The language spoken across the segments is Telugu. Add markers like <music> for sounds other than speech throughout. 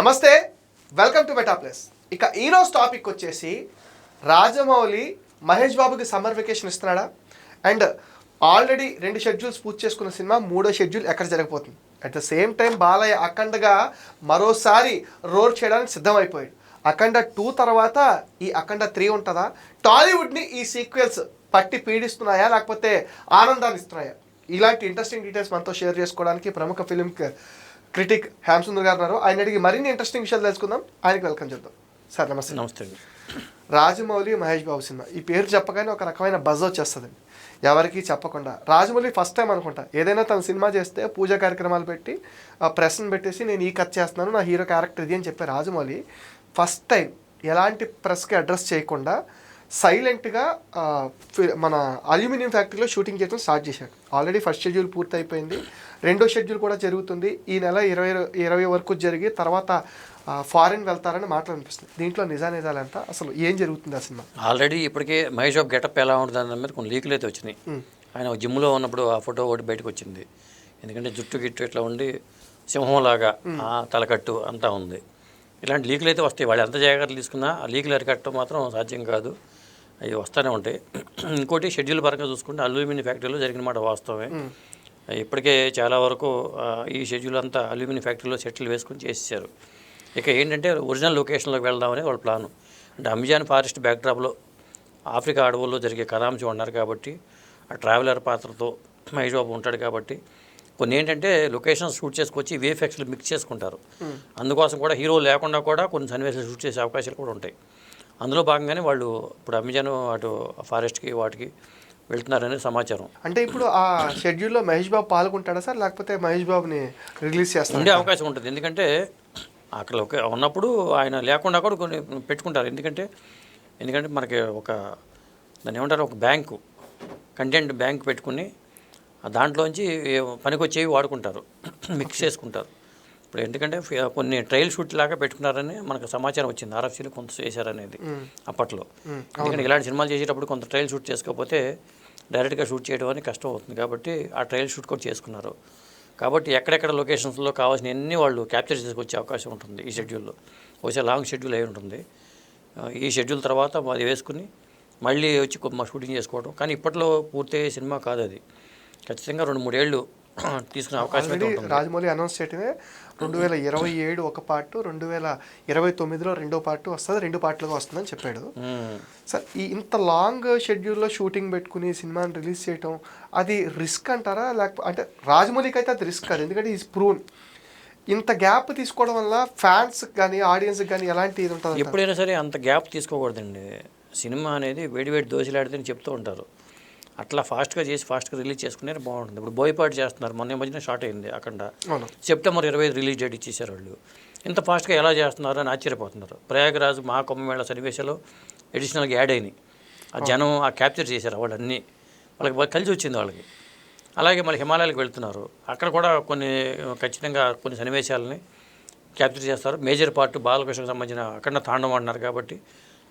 నమస్తే వెల్కమ్ టు బెటా ప్లస్ ఇక ఈరోజు టాపిక్ వచ్చేసి రాజమౌళి మహేష్ బాబుకి సమ్మర్ వెకేషన్ ఇస్తున్నాడా? అండ్ ఆల్రెడీ రెండు షెడ్యూల్స్ పూర్తి చేసుకున్న సినిమా మూడో షెడ్యూల్ ఎక్కడ జరగబోతుంది? At the same time Balayya అఖండగా మరోసారి రోడ్ చేయడానికి సిద్ధమైపోయాడు. అఖండ టూ తర్వాత ఈ అఖండ త్రీ ఉంటుందా? టాలీవుడ్ని ఈ సీక్వెల్స్ పట్టి పీడిస్తున్నాయా? లేకపోతే ఆనందాన్ని ఇస్తున్నాయా? ఇలాంటి ఇంట్రెస్టింగ్ డీటెయిల్స్ మనతో షేర్ చేసుకోవడానికి ప్రముఖ ఫిలిం క్రిటిక్ హ్యామ్ సుందర్ గారు ఉన్నారు. ఆయన అడిగి మరిన్ని ఇంట్రెస్టింగ్ విషయాలు తెలుసుకుందాం. ఆయనకి వెల్కమ్ చెప్దాం సార్ నమస్తే. నమస్తే రాజమౌళి మహేష్ బాబు సినిమా. ఈ పేరు చెప్పగానే ఒక రకమైన బజ్ వచ్చేస్తుందండి. ఎవరికి చెప్పకుండా. రాజమౌళి ఫస్ట్ టైం అనుకుంటా. ఏదైనా తన సినిమా చేస్తే పూజా కార్యక్రమాలు పెట్టి ఆ ప్రెస్ని పెట్టేసి నేను ఈ కట్ చేస్తున్నాను నా హీరో క్యారెక్టర్ ఇది అని చెప్పే రాజమౌళి ఫస్ట్ టైం ఎలాంటి ప్రెస్కి అడ్రస్ చేయకుండా సైలెంట్గా మన అల్యూమినియం ఫ్యాక్టరీలో షూటింగ్ చేయడం స్టార్ట్ చేశాడు. ఆల్రెడీ ఫస్ట్ షెడ్యూల్ పూర్తి అయిపోయింది రెండో షెడ్యూల్ కూడా జరుగుతుంది. ఈ నెల ఇరవై ఇరవై వరకు జరిగి తర్వాత ఫారిన్ వెళ్తారని మాటలు అనిపిస్తుంది దీంట్లో నిజా నిజాలు ఎంత అసలు ఏం జరుగుతుంది ఆ సినిమా? ఆల్రెడీ ఇప్పటికే మహేష్ బాబు గెటప్ ఎలా ఉంటుంది అన్న మీద కొన్ని లీకులు అయితే వచ్చినాయి. ఆయన జిమ్లో ఉన్నప్పుడు ఆ ఫోటో ఒకటి బయటకు వచ్చింది. ఎందుకంటే జుట్టు గిట్టు ఇట్లా ఉండి సింహంలాగా ఆ తలకట్టు అంతా ఉంది. ఇలాంటి లీకులు అయితే వస్తాయి. వాళ్ళు ఎంత జాగ్రత్తలు తీసుకున్నా ఆ లీకులు అరికట్టడం మాత్రం సాధ్యం కాదు. అవి వస్తూనే ఉంటాయి. ఇంకోటి షెడ్యూల్ పరంగా చూసుకుంటే అల్యూమినియం ఫ్యాక్టరీలో జరిగిన మాట వాస్తవమే. ఇప్పటికే చాలా వరకు ఈ షెడ్యూల్ అంతా అల్యూమినియం ఫ్యాక్టరీలో సెటిల్ వేసుకొని చేసేసారు ఇక ఏంటంటే ఒరిజినల్ లొకేషన్లోకి వెళ్దామని వాళ్ళ ప్లాను. అంటే అమెజాన్ ఫారెస్ట్ బ్యాక్డ్రాప్లో ఆఫ్రికా అడవుల్లో జరిగే కథాంశం ఉన్నారు కాబట్టి ఆ ట్రావెలర్ పాత్రతో మహేష్ బాబు ఉంటాడు కాబట్టి కొన్ని ఏంటంటే లొకేషన్స్ షూట్ చేసుకొచ్చి విఎఫ్ఎక్స్లు మిక్స్ చేసుకుంటారు. అందుకోసం కూడా హీరో లేకుండా కూడా కొన్ని సన్నివేశాలు షూట్ చేసే అవకాశాలు కూడా ఉంటాయి. అందులో భాగంగానే వాళ్ళు ఇప్పుడు అమెజాన్ అటు ఫారెస్ట్కి వాటికి వెళ్తున్నారనే సమాచారం. అంటే ఇప్పుడు ఆ షెడ్యూల్లో మహేష్ బాబు పాల్గొంటాడా సార్? లేకపోతే మహేష్ బాబుని రిలీజ్ చేస్తాడు ఉండే అవకాశం ఉంటుంది. ఎందుకంటే అక్కడ ఒక ఉన్నప్పుడు ఆయన లేకుండా కూడా కొన్ని పెట్టుకుంటారు. ఎందుకంటే ఎందుకంటే మనకి ఒక దాన్ని ఏమంటారు? ఒక బ్యాంకు కంటెంట్ బ్యాంక్ పెట్టుకుని దాంట్లోంచి పనికొచ్చేవి వాడుకుంటారు. మిక్స్ చేసుకుంటారు. ఇప్పుడు ఎందుకంటే కొన్ని ట్రయల్ షూట్ లాగా పెట్టుకున్నారని మనకు సమాచారం వచ్చింది. ఆర్ఎఫ్సీలో కొంత చేశారనేది అప్పట్లో. ఎందుకంటే ఇలాంటి సినిమాలు చేసేటప్పుడు కొంత ట్రయల్ షూట్ చేసుకోకపోతే డైరెక్ట్గా షూట్ చేయడం అని కష్టం అవుతుంది. కాబట్టి ఆ ట్రయల్ షూట్ కూడా చేసుకున్నారు. కాబట్టి ఎక్కడెక్కడ లొకేషన్స్లో కావాల్సిన అన్ని వాళ్ళు క్యాప్చర్ చేసుకొచ్చే అవకాశం ఉంటుంది ఈ షెడ్యూల్లో. బహుశా లాంగ్ షెడ్యూల్ అయి ఉంటుంది. ఈ షెడ్యూల్ తర్వాత అది వేసుకుని మళ్ళీ వచ్చి మా షూటింగ్ చేసుకోవడం. కానీ ఇప్పట్లో పూర్తయ్యే సినిమా కాదు అది. ఖచ్చితంగా రెండు మూడేళ్ళు తీసుకునే అవకాశం అయితే ఆల్రెడీ ఉంటుంది. రాజమౌళి అనౌన్స్ చేయటమే రెండు వేల ఇరవై ఏడు ఒక పార్ట్ రెండు వేల ఇరవై తొమ్మిదిలో రెండో పార్ట్ వస్తుంది రెండు పార్ట్లుగా వస్తుందని చెప్పాడు. సార్ ఈ ఇంత లాంగ్ షెడ్యూల్లో షూటింగ్ పెట్టుకుని సినిమాని రిలీజ్ చేయటం అది రిస్క్ అంటారా? లేకపోతే అంటే రాజమౌళికి అయితే అది రిస్క్ కాదు ఎందుకంటే ఈజ్ ప్రూన్ ఇంత గ్యాప్ తీసుకోవడం వల్ల ఫ్యాన్స్ కానీ ఆడియన్స్కి కానీ ఎలాంటి ఇది ఉంటుంది ఎప్పుడైనా సరే అంత గ్యాప్ తీసుకోకూడదండి. సినిమా అనేది వేడి వేడి దోశలాడితే చెప్తూ ఉంటారు. అట్లా ఫాస్ట్గా చేసి ఫాస్ట్గా రిలీజ్ చేసుకునే బాగుంటుంది. ఇప్పుడు బోయపాటి చేస్తున్నారు. మొన్న మధ్యన షార్ట్ అయింది అక్కడ సెప్టెంబర్ ఇరవై ఐదు రిలీజ్ డేట్ ఇచ్చేసారు వాళ్ళు. ఇంత ఫాస్ట్గా ఎలా చేస్తున్నారు అని ఆశ్చర్యపోతున్నారు. ప్రయాగరాజ్ మహాకుంభమేళ సన్నివేశాలు అడిషనల్గా యాడ్ అయినాయి. ఆ జనం ఆ క్యాప్చర్ చేశారు వాళ్ళన్నీ. వాళ్ళకి బాగా కలిసి వచ్చింది వాళ్ళకి. అలాగే మళ్ళీ హిమాలయాలకు వెళ్తున్నారు. అక్కడ కూడా కొన్ని ఖచ్చితంగా కొన్ని సన్నివేశాలని క్యాప్చర్ చేస్తారు. మేజర్ పార్ట్ బాలకృష్ణకు సంబంధించిన అఖండ తాండవం అంటున్నారు కాబట్టి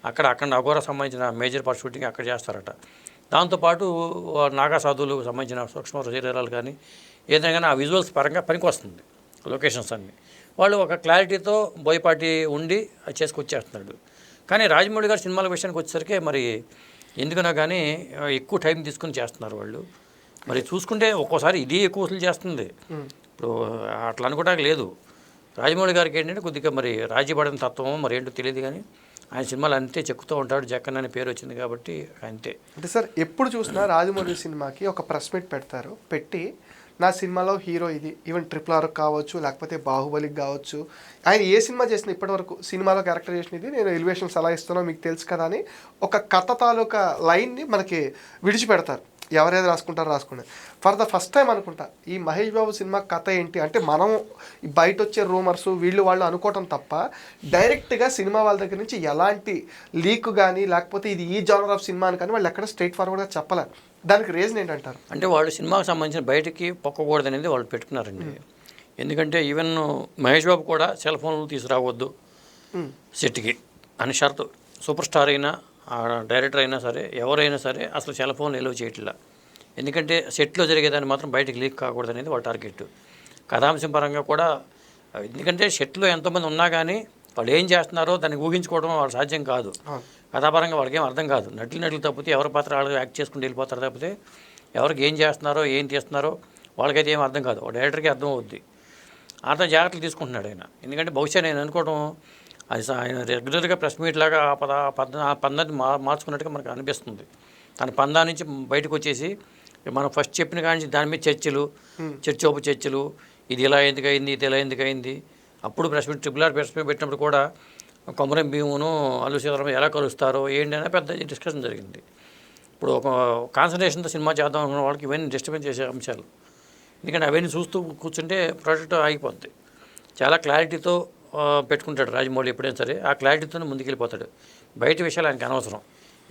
అక్కడ అఖండ అఘోర సంబంధించిన మేజర్ పార్ట్ షూటింగ్ అక్కడ చేస్తారట. దాంతోపాటు నాగా సాధువులకు సంబంధించిన సూక్ష్మ శరీరాలు కానీ ఏదైనా కానీ ఆ విజువల్స్ పరంగా పనికి వస్తుంది లొకేషన్స్ అన్ని. వాళ్ళు ఒక క్లారిటీతో బోయపాటి ఉండి అది చేసుకొచ్చేస్తున్నాడు. కానీ రాజమౌళి గారి సినిమాల విషయానికి వచ్చేసరికి మరి ఎందుకనో కానీ ఎక్కువ టైం తీసుకుని చేస్తున్నారు వాళ్ళు. మరి చూసుకుంటే ఒక్కోసారి ఇది ఎక్కువ వసూలు చేస్తుంది. ఇప్పుడు అట్లా అనుకోవడానికి లేదు. రాజమౌళి గారికి ఏంటంటే కొద్దిగా మరి రాజీ పడిన తత్వం మరి ఏంటో తెలియదు కానీ ఆయన సినిమాలు అంతే చెక్కుతూ ఉంటాడు. జక్కన్ అనే పేరు వచ్చింది కాబట్టి అంతే. అంటే సార్ ఎప్పుడు చూసినా రాజమౌళి సినిమాకి ఒక ప్రెస్ మీట్ పెడతారు. పెట్టి నా సినిమాలో హీరో ఇది ఈవెన్ ట్రిపుల్ ఆర్ కావచ్చు లేకపోతే బాహుబలికి కావచ్చు. ఆయన ఏ సినిమా చేసిన ఇప్పటివరకు సినిమాలో క్యారెక్టర్ చేసిన ఇది నేను ఎలివేషన్స్ ఎలా ఇస్తానో మీకు తెలుసు కదా అని ఒక కథ తాలూకా లైన్ని మనకి విడిచిపెడతారు. ఎవరేది రాసుకుంటారో రాసుకుంటారు ఫర్ ద ఫస్ట్ టైం అనుకుంటా ఈ మహేష్ బాబు సినిమా కథ ఏంటి అంటే మనం బయట వచ్చే రూమర్స్ వీళ్ళు వాళ్ళు అనుకోవటం తప్ప డైరెక్ట్గా సినిమా వాళ్ళ దగ్గర నుంచి ఎలాంటి లీక్ కానీ లేకపోతే ఇది ఈ జానర్ ఆఫ్ సినిమా అని కానీ వాళ్ళు ఎక్కడ స్ట్రైట్ ఫార్వర్డ్గా చెప్పలేరు దానికి రీజన్ ఏంటంటారు? అంటే వాళ్ళు సినిమాకి సంబంధించిన బయటికి పొక్కకూడదు అనేది వాళ్ళు పెట్టుకున్నారండి. ఎందుకంటే ఈవెన్ మహేష్ బాబు కూడా సెల్ ఫోన్లు తీసుకురావద్దు. సెట్కి అని షరతు సూపర్ స్టార్ అయినా డైరెక్టర్ అయినా సరే ఎవరైనా సరే అసలు సెల్ ఫోన్ ఎలువ చేయట్లా. ఎందుకంటే సెట్లో జరిగేదాన్ని మాత్రం బయటకు లీక్ కాకూడదు అనేది వాళ్ళ టార్గెట్ కథాంశం పరంగా కూడా ఎందుకంటే షెట్లో ఎంతోమంది ఉన్నా కానీ వాళ్ళు ఏం చేస్తున్నారో దాన్ని ఊహించుకోవడం వాళ్ళ సాధ్యం కాదు. కథాపరంగా వాళ్ళకి ఏం అర్థం కాదు. నటులు నటులు తప్పితే ఎవరి పాత్ర వాళ్ళు యాక్ట్ చేసుకుంటూ వెళ్ళిపోతారు తప్పితే ఎవరికి ఏం చేస్తున్నారో ఏం తీస్తున్నారో వాళ్ళకైతే ఏం అర్థం కాదు. డైరెక్టర్కి అర్థం అవుద్ది అంత జాగ్రత్తలు తీసుకుంటున్నాడు ఆయన. ఎందుకంటే బహుశా నేను అనుకోవడం అది ఆయన రెగ్యులర్గా ప్రెస్ మీట్ లాగా ఆ పద ఆ పద ఆ పందాన్ని మా మార్చుకున్నట్టుగా మనకు అనిపిస్తుంది. తన పందా నుంచి బయటకు వచ్చేసి మనం ఫస్ట్ చెప్పిన కాడి నుంచి దాని మీద చర్చలు చర్చోపు చర్చలు ఇది ఇలా ఎందుకు అయింది ఇది ఇలా ఎందుకు అయింది అప్పుడు press meet triple R press meet పెట్టినప్పుడు కూడా కొమరం భీమును అల్లు సీతారాం ఎలా కలుస్తారో ఏంటి అనే పెద్ద డిస్కషన్ జరిగింది. ఇప్పుడు ఒక కాన్సన్ట్రేషన్తో సినిమా చేద్దాం అనుకున్న వాళ్ళకి ఇవన్నీ డిస్టర్బెన్స్ చేసే అంశాలు. ఎందుకంటే అవన్నీ చూస్తూ కూర్చుంటే ప్రాజెక్ట్ ఆగిపోద్ది. చాలా క్లారిటీతో పెట్టుకుంటాడు. రాజమౌళి ఎప్పుడైనా సరే ఆ క్లారిటీతోనే ముందుకెళ్ళిపోతాడు. బయట విషయాలు ఆయనకి అనవసరం.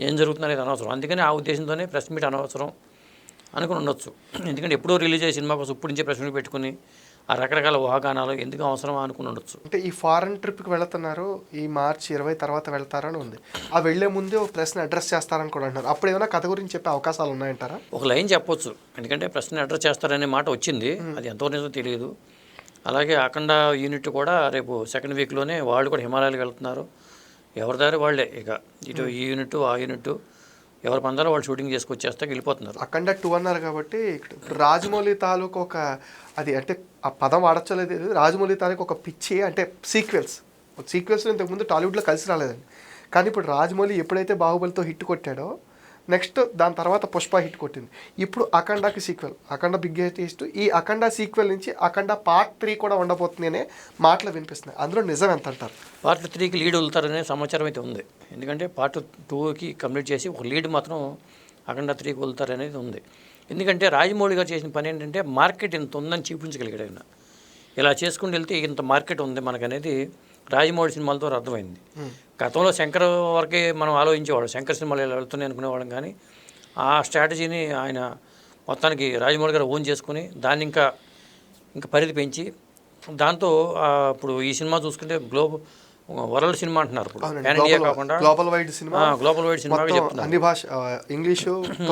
ఏం జరుగుతుంది అనేది అనవసరం. అందుకని ఆ ఉద్దేశంతోనే ప్రెస్ మీట్ అనవసరం అనుకుని ఉండొచ్చు. ఎందుకంటే ఎప్పుడో రిలీజ్ అయ్యే సినిమా కోసం ఇప్పుడు నుంచే ప్రెస్ మీట్ పెట్టుకుని ఆ రకరకాల ఊహాగానాలు ఎందుకు అవసరమా అనుకుని ఉండొచ్చు. అంటే ఈ ఫారెన్ ట్రిప్కి వెళుతున్నారు. ఈ మార్చి ఇరవై తర్వాత వెళ్తారని ఉంది. ఆ వెళ్ళే ముందే ఒక ప్రశ్న అడ్రస్ చేస్తారని కూడా అంటున్నారు. అప్పుడు ఏమైనా కథ గురించి చెప్పే అవకాశాలు ఉన్నాయంటారా? ఒక లైన్ చెప్పొచ్చు. ఎందుకంటే ప్రశ్న అడ్రస్ చేస్తారనే మాట వచ్చింది. అది ఎంతో నిజం తెలియదు. అలాగే అఖండ యూనిట్ కూడా రేపు సెకండ్ వీక్లోనే వాళ్ళు కూడా హిమాలయాలకు వెళ్తున్నారు. ఎవరి దారి వాళ్ళే ఇక. ఇటు ఈ యూనిట్ ఆ యూనిట్ ఎవరి పందాలో వాళ్ళు షూటింగ్ చేసుకొచ్చేస్తే వెళ్ళిపోతున్నారు. అఖండ టూ అన్నారు కాబట్టి రాజమౌళి తాలూకు ఒక అది అంటే ఆ పదం వాడచ్చో లేదు తెలియదు. రాజమౌళి తాలూకు ఒక పిచ్చి అంటే సీక్వెల్స్. సీక్వెల్స్ ఇంతకుముందు టాలీవుడ్లో కలిసి రాలేదండి. కానీ ఇప్పుడు రాజమౌళి ఎప్పుడైతే బాహుబలితో హిట్ కొట్టాడో నెక్స్ట్ దాని తర్వాత పుష్ప హిట్ కొట్టింది. ఇప్పుడు అఖండకి సీక్వెల్ అఖండ బిగ్ హిట్ ఈ అఖండ సీక్వెల్ నుంచి అఖండ పార్ట్ త్రీ కూడా ఉండబోతుంది అనే మాటలు వినిపిస్తున్నాయి. అందులో నిజం ఎంత అంటారు పార్ట్ త్రీకి లీడ్ వదులుతారనే సమాచారం అయితే ఉంది. ఎందుకంటే పార్ట్ టూకి కంప్లీట్ చేసి ఒక లీడ్ మాత్రం అఖండ త్రీకి వదులుతారనేది ఉంది. ఎందుకంటే రాజమౌళి గారు చేసిన పని ఏంటంటే మార్కెట్ ఇంత ఉందని చూపించగలిగాడు ఆయన. ఇలా చేసుకుని వెళ్తే ఇంత మార్కెట్ ఉంది మనకనేది రాజమౌళి సినిమాలతో అర్థమైంది. గతంలో శంకర్ వరకే మనం ఆలోచించేవాళ్ళం. శంకర్ సినిమాలు ఇలా వెళ్తున్నాయి అనుకునేవాళ్ళం కానీ ఆ స్ట్రాటజీని ఆయన మొత్తానికి రాజమౌళి గారు ఓన్ చేసుకుని దాన్ని ఇంకా ఇంకా పరిధి పెంచి దాంతో ఇప్పుడు ఈ సినిమా చూసుకుంటే గ్లోబ్ వరల్డ్ సినిమా అంటున్నారు ఇప్పుడు. అవునండి. పాన్ ఇండియా గ్లోబల్- కాకుండా global wide cinema. Global wide మొత్తం చెప్తున్నారు. అన్ని భాష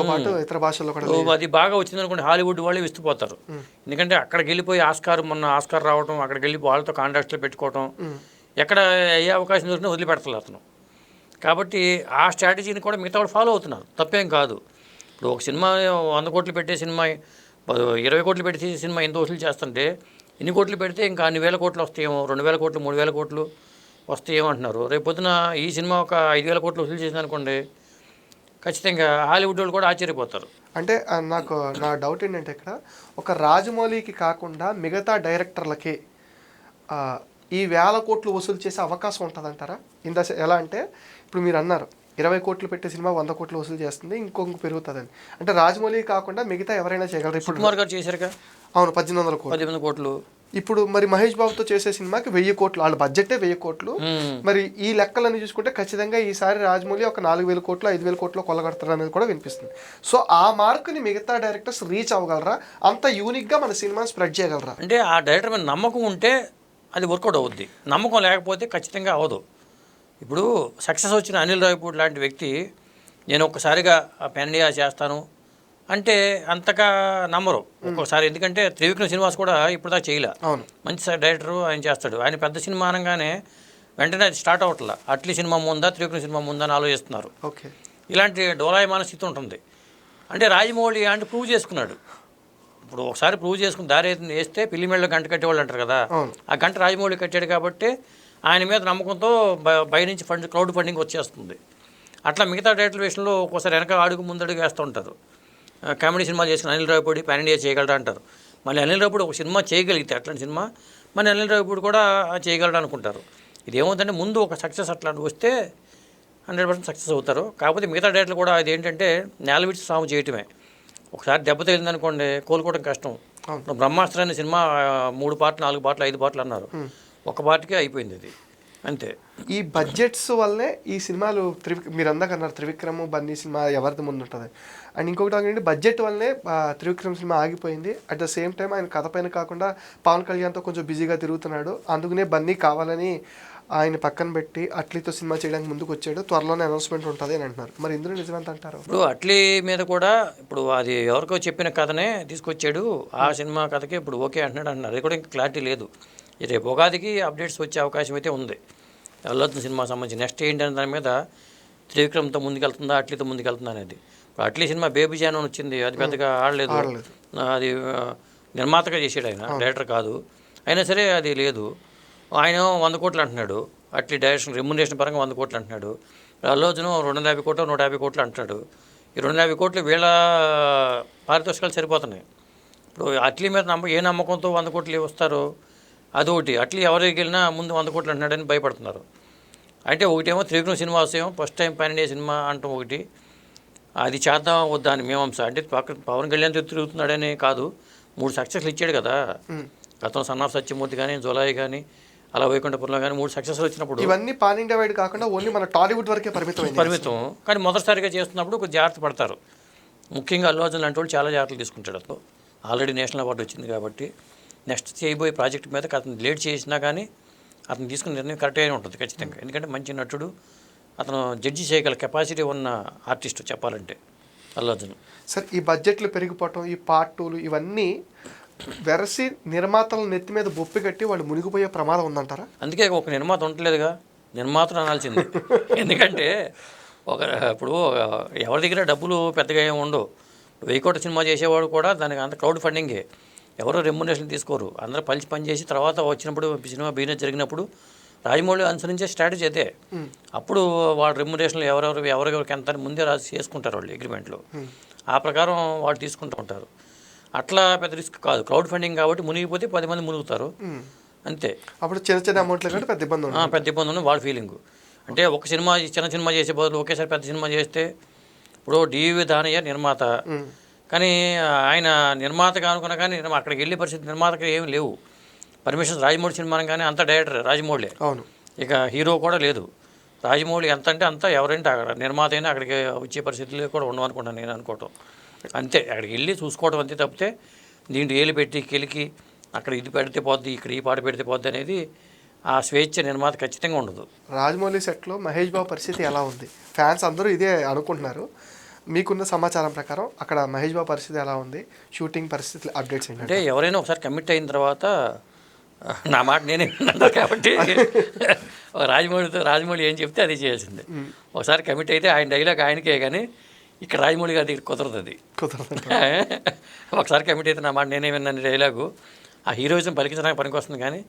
పాటు ఇతర భాషల్లో కూడా అది బాగా వచ్చింది అనుకోండి హాలీవుడ్ వాళ్ళే విస్తుపోతారు. ఎందుకంటే అక్కడికి వెళ్ళిపోయి ఆస్కార్ మొన్న ఆస్కార్ రావడం అక్కడికి వెళ్ళి వాళ్ళతో కాంటాక్ట్లో పెట్టుకోవడం ఎక్కడ అయ్యే అవకాశం దొరికినా వదిలిపెడతారు అతను కాబట్టి ఆ స్ట్రాటజీని కూడా మిగతా వాళ్ళు ఫాలో అవుతున్నారు. తప్పేం కాదు. ఇప్పుడు ఒక సినిమా వంద కోట్లు పెట్టే సినిమా ఇరవై కోట్లు పెట్టి సినిమా ఎంత వసూలు చేస్తుంటే ఇన్ని కోట్లు పెడితే ఇంకా అన్ని వేల కోట్లు వస్తాయేమో రెండు వేల కోట్లు మూడు వేల కోట్లు వస్తాయేమో అంటున్నారు. రేపు పొద్దున ఈ సినిమా ఒక ఐదు వేల కోట్లు వసూలు చేసింది అనుకోండి ఖచ్చితంగా హాలీవుడ్ వాళ్ళు కూడా ఆశ్చర్యపోతారు. అంటే నాకు నా డౌట్ ఏంటంటే ఇక్కడ ఒక రాజమౌళికి కాకుండా మిగతా డైరెక్టర్లకి ఈ వేల కోట్లు వసూలు చేసే అవకాశం ఉంటుందంటారా? ఇంత ఎలా అంటే ఇప్పుడు మీరు అన్నారు ఇరవై కోట్లు పెట్టే సినిమా వంద కోట్లు వసూలు చేస్తుంది ఇంకొక పెరుగుతుందని. అంటే రాజమౌళి కాకుండా మిగతా ఎవరైనా చేయగలరు? ఇప్పుడు చేశారుగా? అవును పద్దెనిమిది వందల కోట్లు. పద్దెనిమిది కోట్లు. ఇప్పుడు మరి మహేష్ బాబుతో చేసే సినిమాకి వెయ్యి కోట్లు వాళ్ళ బడ్జెటే వెయ్యి కోట్లు. మరి ఈ లెక్కలన్నీ చూసుకుంటే ఖచ్చితంగా ఈసారి రాజమౌళి ఒక నాలుగు వేల కోట్లు ఐదు వేల కోట్లు కొల్లగడతారు అనేది కూడా వినిపిస్తుంది. సో ఆ మార్కుని మిగతా డైరెక్టర్స్ రీచ్ అవ్వగలరా? అంత యూనిక్గా మన సినిమాని స్ప్రెడ్ చేయగలరా? అంటే ఆ డైరెక్టర్ మీద నమ్మకం ఉంటే అది వర్కౌట్ అవుద్ది. నమ్మకం లేకపోతే ఖచ్చితంగా అవ్వదు ఇప్పుడు సక్సెస్ వచ్చిన అనిల్ రావిపూడి లాంటి వ్యక్తి నేను ఒక్కసారిగా పెన్ ఇండియా చేస్తాను అంటే అంతగా నమ్మరు. ఒక్కొక్కసారి ఎందుకంటే త్రివిక్రమ్ శ్రీనివాస్ కూడా ఇప్పుడుదా చేయలే. అవును. మంచి డైరెక్టరు ఆయన చేస్తాడు. ఆయన పెద్ద సినిమా అనగానే వెంటనే అది స్టార్ట్ అవ్వట్లా. అట్లీ సినిమా ముందా త్రివిక్రమ్ సినిమా ముందా అని ఆలోచిస్తున్నారు. ఓకే. ఇలాంటి డోలాయమాన స్థితి ఉంటుంది. అంటే రాజమౌళి అంటే ప్రూవ్ చేసుకున్నాడు. ఇప్పుడు ఒకసారి ప్రూవ్ చేసుకుని దారి వేస్తే పిల్లిమేళ్ళలో గంట కట్టేవాళ్ళు అంటారు కదా. ఆ గంట రాజమౌళి కట్టాడు కాబట్టి ఆయన మీద నమ్మకంతో బయ నుంచి ఫండ్ క్రౌడ్ ఫండింగ్ వచ్చేస్తుంది. అట్లా మిగతా డైరెక్టర్ విషయంలో ఒక్కోసారి వెనక అడుగు ముందడుగు వేస్తూ ఉంటారు. కామెడీ సినిమాలు చేసిన అనిల్ రావిపూడి పాన్ ఇండియా చేయగలరా అంటారు. మళ్ళీ అనిల్ రావిపూడి ఒక సినిమా చేయగలిగితే అట్లాంటి సినిమా మళ్ళీ అనిల్ రావిపూడి కూడా చేయగలడు అనుకుంటారు. ఇది ఏమవుతుందంటే ముందు ఒక సక్సెస్ అట్లాంటి వస్తే హండ్రెడ్ పర్సెంట్ సక్సెస్ అవుతారు. కాకపోతే మిగతా డేట్లు కూడా అది ఏంటంటే నేల విడిచి సాగు చేయటమే. ఒకసారి దెబ్బ తగిలిందనుకోండి కోలుకోవడం కష్టం. అవును. ఇప్పుడు బ్రహ్మాస్త్ర అనే సినిమా మూడు పాటలు నాలుగు పాటలు ఐదు పాటలు అన్నారు. ఒక పాటకే అయిపోయింది అది అంతే. ఈ బడ్జెట్స్ వల్లనే ఈ సినిమాలు త్రివి మీరు అందాక అన్నారు త్రివిక్రమ్ బన్నీ సినిమా ఎవరిది ముందు ఉంటుంది అండ్ ఇంకొకటి ఏంటంటే బడ్జెట్ వల్లనే ఆ, త్రివిక్రమ్ సినిమా ఆగిపోయింది. అట్ ద సేమ్ టైం ఆయన కథ పైన కాకుండా పవన్ కళ్యాణ్తో కొంచెం బిజీగా తిరుగుతున్నాడు. అందుకనే బన్నీ కావాలని ఆయన పక్కన పెట్టి అట్లీతో సినిమా చేయడానికి ముందుకు వచ్చాడు. త్వరలోనే అనౌన్స్మెంట్ ఉంటుంది అని అంటున్నారు. మరి ఇందులో నిజమంత అంటారు? ఇప్పుడు అట్లీ మీద కూడా ఇప్పుడు అది ఎవరికో చెప్పిన కథనే తీసుకొచ్చాడు. ఆ సినిమా కథకి ఇప్పుడు ఓకే అంటున్నాడు అంటున్నారు. అది కూడా ఇంకా క్లారిటీ లేదు. రేపు ఉగాదికి అప్డేట్స్ వచ్చే అవకాశం అయితే ఉంది. వెళ్ళొద్దు సినిమా సంబంధించి నెక్స్ట్ ఏంటనే దాని మీద త్రివిక్రమ్తో ముందుకెళ్తుందా అట్లీతో ముందుకెళ్తుందా అనేది. ఇప్పుడు అట్లీ సినిమా బేబీ జాన్ అని వచ్చింది. అది పెద్దగా ఆడలేదు. అది నిర్మాతగా చేసాడు ఆయన. డైరెక్టర్ కాదు. అయినా సరే అది లేదు. ఆయన వంద కోట్లు అంటున్నాడు. అట్లీ డైరెక్షన్ రెమ్యునరేషన్ పరంగా వంద కోట్లు అంటున్నాడు. అల్లు అర్జున్ రెండు వందల యాభై కోట్లు నూట యాభై కోట్లు అంటున్నాడు. ఈ రెండు వందల యాభై కోట్లు వీళ్ళ పారితోషికాలు సరిపోతున్నాయి. ఇప్పుడు అట్లీ మీద నమ్మ ఏ నమ్మకంతో వంద కోట్లు వస్తారో అదొకటి. అట్లీ ఎవరికి వెళ్ళినా ముందు వంద కోట్లు అంటున్నాడని భయపడుతున్నారు. అంటే ఒకటేమో త్రివిక్రమ్ ఏమో ఫస్ట్ టైం పని సినిమా అంటాం ఒకటి. అది చేద్దాం వద్దా అని మేమంశ అంటే పక్క పవన్ కళ్యాణ్ తిరుగుతున్నాడని కాదు. మూడు సక్సెస్లు ఇచ్చాడు కదా. గతం సన్ ఆఫ్ సత్యమూర్తి కానీ జులాయి కానీ అలా వైకుంఠపురంలో కానీ మూడు సక్సెస్లు వచ్చినప్పుడు ఇవన్నీ పాన్ ఇండియా వైడ్ కాకుండా ఓన్లీ మన టాలీవుడ్ వరకే పరిమితమైంది పరిమితం. కానీ మొదటిసారిగా చేస్తున్నప్పుడు కొంచెం జాగ్రత్త పడతారు. ముఖ్యంగా అల్లు అర్జున్ లాంటి వాళ్ళు చాలా జాగ్రత్తలు తీసుకుంటాడు అతను ఆల్రెడీ నేషనల్ అవార్డు వచ్చింది కాబట్టి నెక్స్ట్ చేయబోయే ప్రాజెక్ట్ మీద అతను లేట్ చేసినా కానీ అతను తీసుకున్న నిర్ణయం కరెక్ట్గానే ఉంటుంది ఖచ్చితంగా. ఎందుకంటే మంచి నటుడు అతను జడ్జి చేయగల కెపాసిటీ ఉన్న ఆర్టిస్ట్ చెప్పాలంటే అల్లు అర్జున్. సార్ ఈ బడ్జెట్లు పెరిగిపోవటం ఈ పార్ట్ టూలు ఇవన్నీ వెరసి నిర్మాతల నెత్తి మీద బొప్పి కట్టి వాళ్ళు మునిగిపోయే ప్రమాదం ఉందంటారా? అందుకే ఒక నిర్మాత ఉండలేదుగా నిర్మాతను అనాల్సింది. ఎందుకంటే ఒక ఇప్పుడు ఎవరి దగ్గర డబ్బులు పెద్దగా ఏమి ఉండవు. వెయ్యి కోట్ల సినిమా చేసేవాడు కూడా దానికి అంత క్రౌడ్ ఫండింగే. ఎవరో రెమ్యునేషన్ తీసుకోరు. అందరూ పలిచి పని చేసి తర్వాత వచ్చినప్పుడు సినిమా బిజినెస్ జరిగినప్పుడు రాజమౌళి అనుసరించే స్ట్రాటజీ అదే. అప్పుడు వాళ్ళ రెమ్యునేషన్లు ఎవరెవరు ఎవరెవరికి ఎంత ముందే రాసి చేసుకుంటారు వాళ్ళు అగ్రిమెంట్లో ఆ ప్రకారం వాళ్ళు తీసుకుంటూ ఉంటారు. అట్లా పెద్ద రిస్క్ కాదు. క్రౌడ్ ఫండింగ్ కాబట్టి మునిగిపోతే పది మంది మునుగుతారు. అంతే. అప్పుడు చిన్న చిన్న అమౌంట్లు కంటే పెద్ద ఇబ్బంది పెద్ద ఇబ్బంది ఉంది వాళ్ళ ఫీలింగ్ అంటే ఒక సినిమా చిన్న సినిమా చేసే బదులు ఒకేసారి పెద్ద సినిమా చేస్తే ఇప్పుడు డివి దానయ్య నిర్మాత. కానీ ఆయన నిర్మాతగా అనుకున్నా కానీ అక్కడికి వెళ్ళే పరిస్థితి నిర్మాతకి ఏమి లేవు. పర్మిషన్ రాజమౌళి సినిమా కానీ అంత డైరెక్టర్ రాజమౌళి అవును. ఇక హీరో కూడా లేదు. రాజమౌళి ఎంత అంటే అంత ఎవరంటే అక్కడ నిర్మాత అయినా అక్కడికి వచ్చే పరిస్థితులు కూడా ఉండవనుకుంటాను నేను అనుకోవటం. అంతే అక్కడికి వెళ్ళి చూసుకోవడం అంతే తప్పితే దీంట్లో ఏలు పెట్టి కెలికి అక్కడ ఇది పెడితే పోద్ది ఇక్కడ ఈ పాట పెడితే పోద్ది అనేది ఆ స్వేచ్ఛ నిర్మాత ఖచ్చితంగా ఉండదు. రాజమౌళి సెట్లో మహేష్ బాబు పరిస్థితి ఎలా ఉంది? ఫ్యాన్స్ అందరూ ఇదే అనుకుంటున్నారు. మీకున్న సమాచారం ప్రకారం అక్కడ మహేష్ బాబు పరిస్థితి ఎలా ఉంది? షూటింగ్ పరిస్థితి అప్డేట్స్ అంటే ఎవరైనా ఒకసారి కమిట్ అయిన తర్వాత నా మాట నేనే విన్నాను కాబట్టి <laughs> రాజమౌళితో రాజమౌళి ఏం చెప్తే అది చేయాల్సిందే. ఒకసారి కమిట్ అయితే ఆయన డైలాగ్ ఆయనకే కానీ ఇక్కడ రాజమౌళి గారి దగ్గర కుదరదు అది. కుదరదు. <laughs> ఒకసారి కమిట్ అయితే నా మాట నేనే విన్నాను డైలాగు. ఆ హీరోయిజం పలికించడానికి పనికొస్తుంది కానీ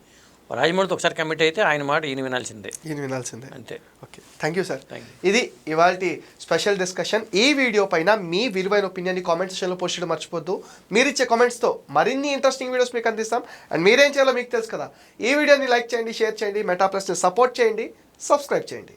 రాజమౌళితో ఒకసారి కమిట్ అయితే ఆయన మాట ఈయన వినాల్సిందే. ఈయన వినాల్సిందే. అంతే. ఓకే. థ్యాంక్ యూ సార్ ఇది ఇవాళ స్పెషల్ డిస్కషన్ ఈ వీడియో పైన మీ విలువైన ఒపీనియన్ కామెంట్ సెక్షన్లో పోస్ట్ చేయడం మర్చిపోద్దు. మీరు ఇచ్చే కామెంట్స్తో మరిన్ని ఇంట్రెస్టింగ్ వీడియోస్ మీకు అందిస్తాం. అండ్ మీరేం చేయాలో మీకు తెలుసు కదా. ఈ వీడియోని లైక్ చేయండి షేర్ చేయండి మెటా ప్లస్ని సపోర్ట్ చేయండి సబ్స్క్రైబ్ చేయండి.